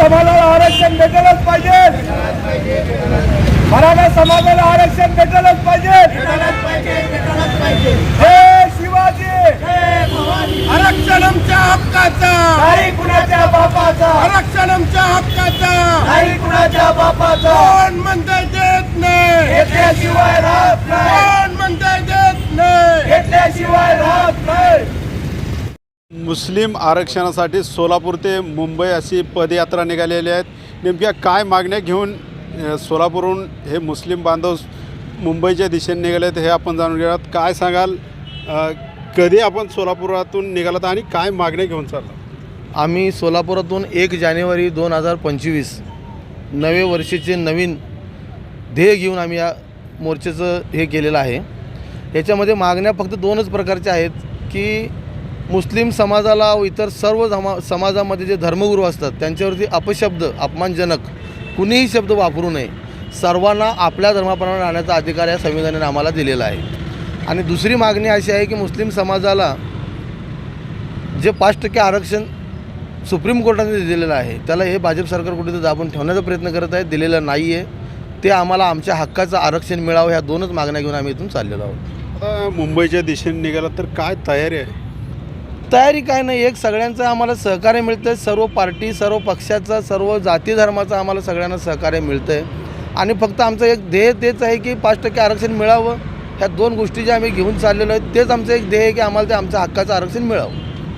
समाजाला आरक्षण भेटलंच पाहिजे. मराठा समाजाला आरक्षण भेटलंच पाहिजे. जय शिवाजी. आरक्षण आमच्या हक्काचा. नाही कुणाच्या बापाचा. आरक्षण आमच्या हक्काचा. नाही कुणाच्या बापाचा. कोण म्हणताय देत नाही. घेतल्याशिवाय राहत नाही. कोण म्हणताय देत नाही. घेतल्याशिवाय राहत नाही. मुस्लिम आरक्षणासाठी सोलापूर ते मुंबई अशी पदयात्रा निघालेली आहेत. नेमक्या काय मागण्या घेऊन सोलापूरहून हे मुस्लिम बांधव मुंबईच्या दिशेने निघाले आहेत हे आपण जाणून घेऊयात. काय सांगाल? कधी आपण सोलापुरातून निघालात आणि काय मागण्या घेऊन चालला आम्ही सोलापुरातून एक जानेवारी दोन हजार पंचवीस नवे वर्षाचे नवीन ध्येय घेऊन आम्ही या मोर्चाचं हे केलेलं आहे. याच्यामध्ये मागण्या फक्त दोनच प्रकारच्या आहेत की मुस्लिम समाजाला व इतर सर्व धमा समाजामध्ये जे धर्मगुरू असतात त्यांच्यावरती अपशब्द अपमानजनक कुणीही शब्द वापरू नये. सर्वांना आपल्या धर्माप्रमाणे राहण्याचा अधिकार या संविधानाने आम्हाला दिलेला आहे. आणि दुसरी मागणी अशी आहे की मुस्लिम समाजाला जे पाच टक्के आरक्षण सुप्रीम कोर्टाने दिलेलं आहे त्याला हे भाजप सरकार कुठेतरी दाबून ठेवण्याचा प्रयत्न करत आहे दिलेलं नाही आहे ते आम्हाला आमच्या हक्काचं आरक्षण मिळावं ह्या दोनच मागण्या घेऊन आम्ही इथून चाललेलो आहोत. आता मुंबईच्या दिशेने निघाला तर काय तयारी आहे? तयारी काय नाही एक सगळ्यांचं आम्हाला सहकार्य मिळतं आहे सर्व पार्टी सर्व पक्षाचं सर्व जाती धर्माचं आम्हाला सगळ्यांना सहकार्य मिळतं आहे आणि फक्त आमचं एक ध्येय तेच आहे की पाच टक्के आरक्षण मिळावं. ह्या दोन गोष्टी ज्या आम्ही घेऊन चाललेलो आहे तेच आमचं एक ध्येय आहे की आम्हाला ते आमच्या हक्काचं आरक्षण मिळावं.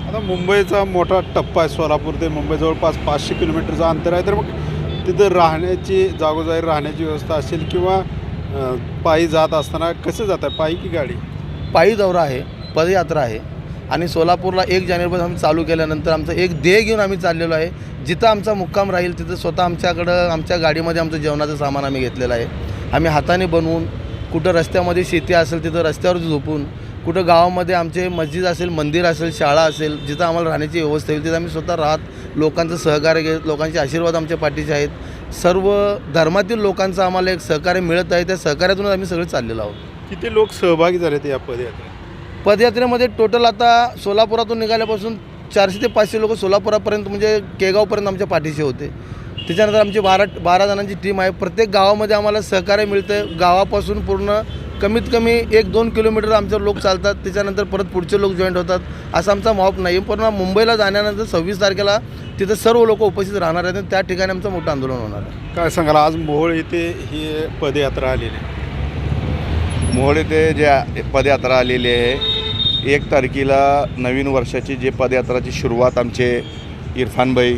आता मुंबईचा मोठा टप्पा आहे सोलापूर ते मुंबई जवळपास पाचशे किलोमीटरचं अंतर आहे. तर मग तिथं राहण्याची जागोजागी राहण्याची व्यवस्था असेल किंवा पायी जात असताना कसं जात आहे पायी की गाडी? पायी दौरा आहे पदयात्रा आहे. आणि सोलापूरला एक जानेवारीपासून आम्ही चालू केल्यानंतर आमचं एक देय घेऊन आम्ही चाललेलो आहे. जिथं आमचा मुक्काम राहील तिथं स्वतः आमच्याकडं आमच्या गाडीमध्ये आमचं जेवणाचं सामान आम्ही घेतलेलं आहे. आम्ही हाताने बनवून कुठं रस्त्यामध्ये शेती असेल तिथं रस्त्यावर झोपून कुठं गावामध्ये आमचे मस्जिद असेल मंदिर असेल शाळा असेल जिथं आम्हाला राहण्याची व्यवस्था होईल तिथं आम्ही स्वतः राहत लोकांचं सहकार्य घेत लोकांचे आशीर्वाद आमच्या पाठीचे आहेत. सर्व धर्मातील लोकांचं आम्हाला एक सहकार्य मिळत आहे त्या सहकार्यातूनच आम्ही सगळे चाललेलो आहोत. किती लोक सहभागी झाले ते या पदयात्रेत? पदयात्रेमध्ये टोटल आता सोलापुरातून निघाल्यापासून चारशे ते पाचशे लोक सोलापुरापर्यंत म्हणजे केगावपर्यंत आमच्या पाठीशी होते. त्याच्यानंतर आमची बारा बारा जणांची टीम आहे. प्रत्येक गावामध्ये आम्हाला सहकार्य मिळतं आहे गावापासून पूर्ण कमीत कमी एक दोन किलोमीटर आमचे लोक चालतात. त्याच्यानंतर परत पुढचे लोक जॉईंट होतात. असा आमचा मॉप नाही. पूर्ण मुंबईला जाण्यानंतर सव्वीस तारखेला तिथं सर्व लोक उपस्थित राहणार आहेत आणि त्या ठिकाणी आमचं मोठं आंदोलन होणार आहे. काय सांगाल? आज मोहोळ इथे ही पदयात्रा आलेली आहे. मोहोळ येथे ज्या पदयात्रा आलेली आहे एक तारखेला नवीन वर्षाची जे पदयात्राची सुरुवात आमचे इरफानभाई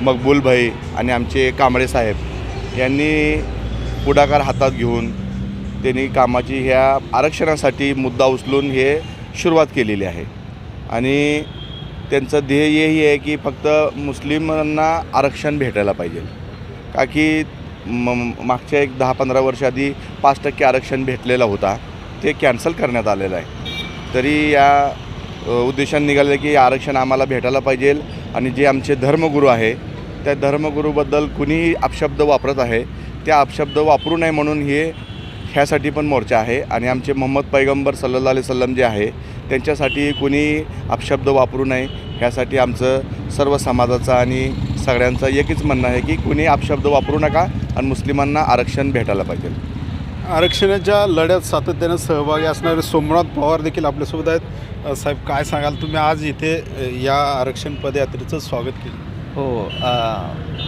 मकबूलभाई आणि आमचे कांबळे साहेब यांनी पुढाकार हातात घेऊन त्यांनी कामाची ह्या आरक्षणासाठी मुद्दा उचलून हे सुरुवात केलेली आहे. आणि त्यांचं ध्येयही आहे की फक्त मुस्लिमांना आरक्षण भेटायला पाहिजे. का की म मागच्या एक दहा पंधरा वर्ष आधी पाच टक्के आरक्षण भेटलेला होता. ते कॅन्सल करण्यात आलेलं आहे. तरी या उद्देशाने निघाले की आरक्षण आम्हाला भेटायला पाहिजे आणि जे आमचे धर्मगुरू आहे त्या धर्मगुरूबद्दल कुणीही अपशब्द वापरत आहे त्या अपशब्द वापरू नये म्हणून हे ह्यासाठी पण मोर्चा आहे आणि आमचे मोहम्मद पैगंबर सल्ला अली सल्लम जे आहे त्यांच्यासाठी कुणी अपशब्द वापरू नये ह्यासाठी आमचं सर्व समाजाचं आणि सगळ्यांचं एकच म्हणणं आहे की कुणी अपशब्द वापरू नका आणि मुस्लिमांना आरक्षण भेटायला पाहिजे. आरक्षणाच्या लढ्यात सातत्यानं सहभागी असणारे सोमनाथ पवार देखील आपल्यासोबत आहेत. साहेब काय सांगाल? तुम्ही आज इथे या आरक्षण पदयात्रेचं स्वागत केलं. हो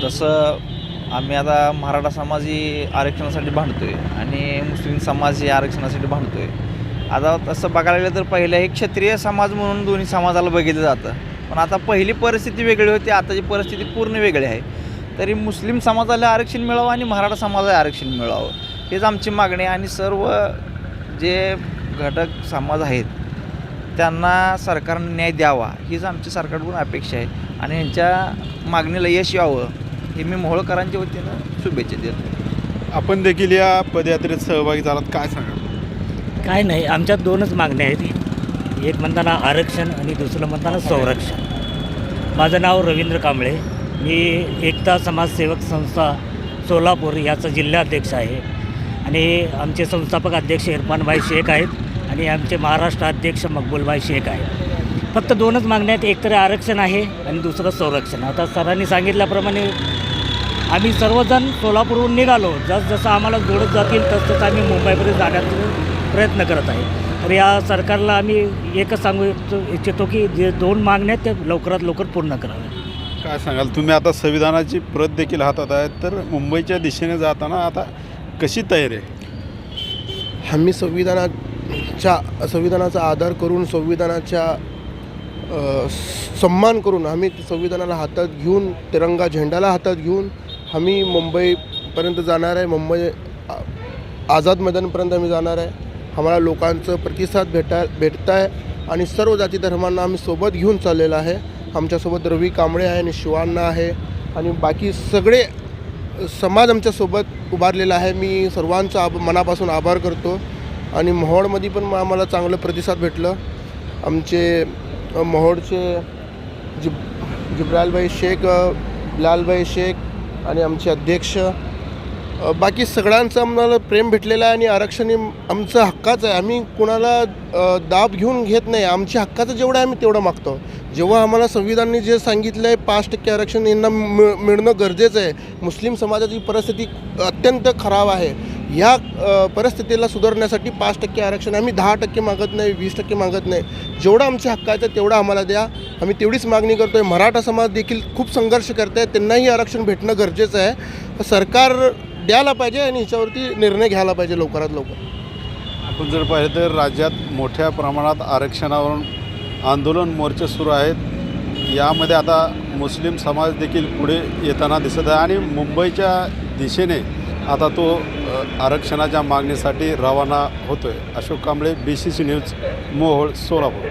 जसं आम्ही आता मराठा समाज ही आरक्षणासाठी भांडतो आहे आणि मुस्लिम समाज ही आरक्षणासाठी भांडतो आहे आता तसं बघायला गेलं तर पहिलं हे क्षत्रिय समाज म्हणून दोन्ही समाजाला बघितलं जातं. पण आता पहिली परिस्थिती वेगळी होती आताची परिस्थिती पूर्ण वेगळी आहे. तरी मुस्लिम समाजाला आरक्षण मिळावं आणि मराठा समाजाला आरक्षण मिळावं. हेच आमची मागणी आहे. आणि सर्व जे घटक समाज आहेत त्यांना सरकारने न्याय द्यावा हीच आमची सरकारकडून अपेक्षा आहे. आणि यांच्या मागणीला यश यावं हे मी मोहोळकरांच्या वतीनं शुभेच्छा देतो. आपण देखील या पदयात्रेत सहभागी झालात काय सांगाल? काय नाही आमच्यात दोनच मागण्या आहेत. एक म्हणताना आरक्षण आणि दुसरं म्हणताना संरक्षण. माझं नाव रवींद्र कांबळे. मी एकता समाजसेवक संस्था सोलापूर याचा जिल्हाध्यक्ष आहे. आणि आमचे संस्थापक अध्यक्ष इरफानभाई शेख आहेत आणि आमचे महाराष्ट्र अध्यक्ष मकबूलभाई शेख आहेत. फक्त दोनच मागण्या आहेत. एक तर आरक्षण आहे आणि दुसरं संरक्षण. आता सरांनी सांगितल्याप्रमाणे आम्ही सर्वजण सोलापूरहून निघालो. जस जसं आम्हाला जोडत जातील तसतसं आम्ही मुंबईपर्यंत जाण्याचा प्रयत्न करत आहे. तर या सरकारला आम्ही एकच सांगू इच्छितो इच्छितो की जे दोन मागण्या आहेत ते लवकरात लवकर पूर्ण कराव्या काय सांगाल? तुम्ही आता संविधानाची प्रत देखील हातात आहे तर मुंबईच्या दिशेने जाताना आता कशी तयारी आहे? आम्ही संविधानाच्या संविधानाचा आधार करून संविधानाच्या अ, सन्मान करून आम्ही संविधानाला हातात घेऊन तिरंगा झेंडाला हातात घेऊन आम्ही मुंबईपर्यंत जाणार आहे. मुंबई आ- आझाद मैदानपर्यंत आम्ही जाणार आहे. आम्हाला लोकांचं प्रतिसाद भेटा भेटत आहे आणि सर्व जाती धर्मांना आम्ही सोबत घेऊन चाललेलं आहे. आमच्यासोबत रवी कांबळे आहे आणि शिवांना आहे. आणि बाकी सगळे समाज आमच्यासोबत उभारलेला आहे. मी सर्वांचा आब मनापासून आभार करतो. आणि मोहोळमध्ये पण मग आम्हाला चांगलं प्रतिसाद भेटलं. आमचे मोहोळचे जिब जिब्रालभाई शेख लालभाई शेख आणि आमचे अध्यक्ष. बाकी सगळ्यांचं आम्हाला प्रेम भेटलेलं आहे आणि आरक्षण हे आमचं हक्काचं आहे. आम्ही कुणाला दाब घेऊन घेत नाही. आमच्या हक्काचं जेवढं आहे आम्ही तेवढं मागतो. जेव्हा आम्हाला संविधानने जे सांगितलं आहे पाच टक्के आरक्षण यांना मिळ मिळणं गरजेचं आहे. मुस्लिम समाजाची परिस्थिती अत्यंत खराब आहे. ह्या परिस्थितीला सुधारण्यासाठी पाच टक्के आरक्षण आम्ही दहा टक्के मागत नाही वीस टक्के मागत नाही. जेवढं आमच्या हक्काचं आहे तेवढं आम्हाला द्या. आम्ही तेवढीच मागणी करतो आहे मराठा समाज देखील खूप संघर्ष करत आहे त्यांनाही आरक्षण भेटणं गरजेचं आहे. सरकार द्यायला पाहिजे आणि ह्याच्यावरती निर्णय घ्यायला पाहिजे लवकरात लवकर. आपण जर पाहिलं तर राज्यात मोठ्या प्रमाणात आरक्षणावरून आंदोलन मोर्चे सुरू आहेत. यामध्ये आता मुस्लिम समाज देखील पुढे येताना दिसत आहे आणि मुंबईच्या दिशेने आता तो आरक्षणाच्या मागणीसाठी रवाना होतो आहे Ashok Kamble B C C news Mohol Solapur.